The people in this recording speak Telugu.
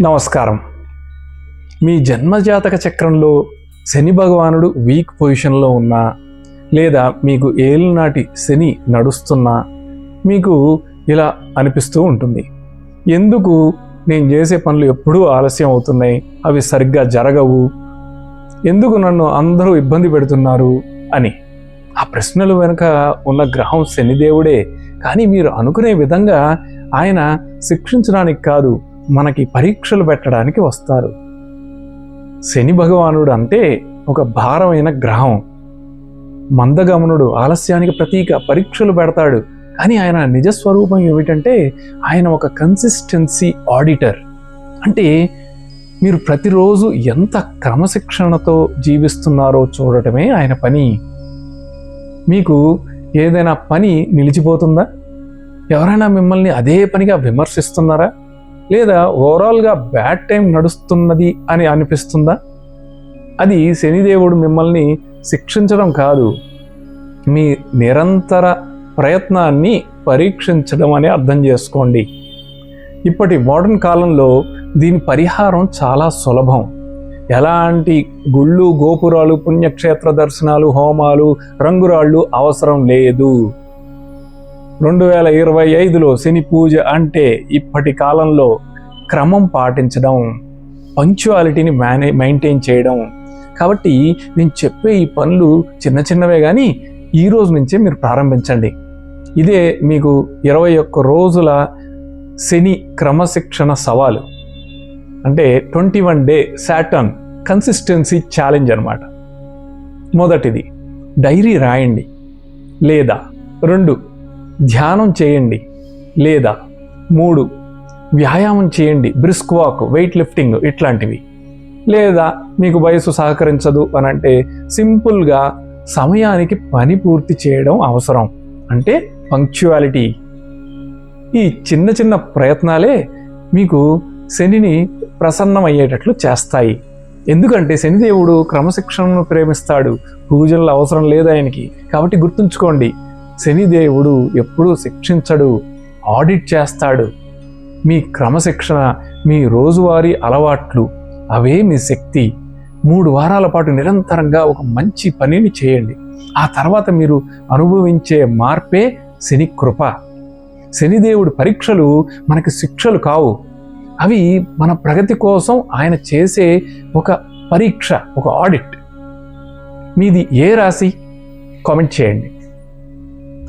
నమస్కారం. మీ జన్మజాతక చక్రంలో శని భగవానుడు వీక్ పొజిషన్లో ఉన్నా లేదా మీకు ఏలినాటి శని నడుస్తున్నా మీకు ఇలా అనిపిస్తూ ఉంటుంది. ఎందుకు నేను చేసే పనులు ఎప్పుడూ ఆలస్యం అవుతున్నాయి అవి సరిగ్గా జరగవు? ఎందుకు నన్ను అందరూ ఇబ్బంది పెడుతున్నారు అని. ఆ ప్రశ్నలు వెనుక ఉన్న గ్రహం శనిదేవుడే కానీ మీరు అనుకునే విధంగా ఆయన శిక్షించడానికి కాదు మనకి పరీక్షలు పెట్టడానికి వస్తారు. శని భగవానుడు అంటే ఒక భారమైన గ్రహం. మందగమనుడు ఆలస్యానికి ప్రతీక పరీక్షలు పెడతాడు. కానీ ఆయన నిజస్వరూపం ఏమిటంటే ఆయన ఒక కన్సిస్టెన్సీ ఆడిటర్ అంటే మీరు ప్రతిరోజు ఎంత క్రమశిక్షణతో జీవిస్తున్నారో చూడటమే ఆయన పని. మీకు ఏదైనా పని నిలిచిపోతుందా? ఎవరైనా మిమ్మల్ని అదే పనిగా విమర్శిస్తున్నారా? లేదా ఓవరాల్గా బ్యాడ్ టైం నడుస్తున్నది అని అనిపిస్తుందా? అది శనిదేవుడు మిమ్మల్ని శిక్షించడం కాదు. మీ నిరంతర ప్రయత్నాన్ని పరీక్షించడం అని అర్థం చేసుకోండి. ఇప్పటి మోడర్న్ కాలంలో దీని పరిహారం చాలా సులభం. ఎలాంటి గుళ్ళు గోపురాలు పుణ్యక్షేత్ర దర్శనాలు హోమాలు రంగురాళ్ళు అవసరం లేదు. రెండు వేల ఇరవై ఐదులో శని పూజ అంటే ఇప్పటి కాలంలో క్రమం పాటించడం పంక్చువాలిటీని మేనే మెయింటైన్ చేయడం. కాబట్టి నేను చెప్పే ఈ పనులు చిన్న చిన్నవే కానీ ఈ రోజు నుంచే మీరు ప్రారంభించండి. ఇదే మీకు ఇరవై ఒక్క రోజుల శని క్రమశిక్షణ సవాలు. అంటే twenty one day Saturn consistency challenge అనమాట మొదటిది డైరీ రాయండి. లేదా రెండు ధ్యానం చేయండి. లేదా మూడు వ్యాయామం చేయండి. బ్రిస్క్ వాక్ వెయిట్ లిఫ్టింగ్ ఇట్లాంటివి. లేదా మీకు వయసు సహకరించదు అని అంటే సింపుల్గా సమయానికి పని పూర్తి చేయడం అవసరం. అంటే పంక్చువాలిటీ. ఈ చిన్న చిన్న ప్రయత్నాలే మీకు శనిని ప్రసన్నమయ్యేటట్లు చేస్తాయి. ఎందుకంటే శనిదేవుడు క్రమశిక్షణను ప్రేమిస్తాడు. పూజలు అవసరం లేదు ఆయనకి. కాబట్టి గుర్తుంచుకోండి. శనిదేవుడు ఎప్పుడూ శిక్షించడు ఆడిట్ చేస్తాడు. మీ క్రమశిక్షణ మీ రోజువారీ అలవాట్లు అవే మీ శక్తి. మూడు వారాల పాటు నిరంతరంగా ఒక మంచి పనిని చేయండి. ఆ తర్వాత మీరు అనుభవించే మార్పే శని కృప. శనిదేవుడి పరీక్షలు మనకి శిక్షలు కావు. అవి మన ప్రగతి కోసం ఆయన చేసే ఒక పరీక్ష ఒక ఆడిట్. మీది ఏ రాశి? కామెంట్ చేయండి.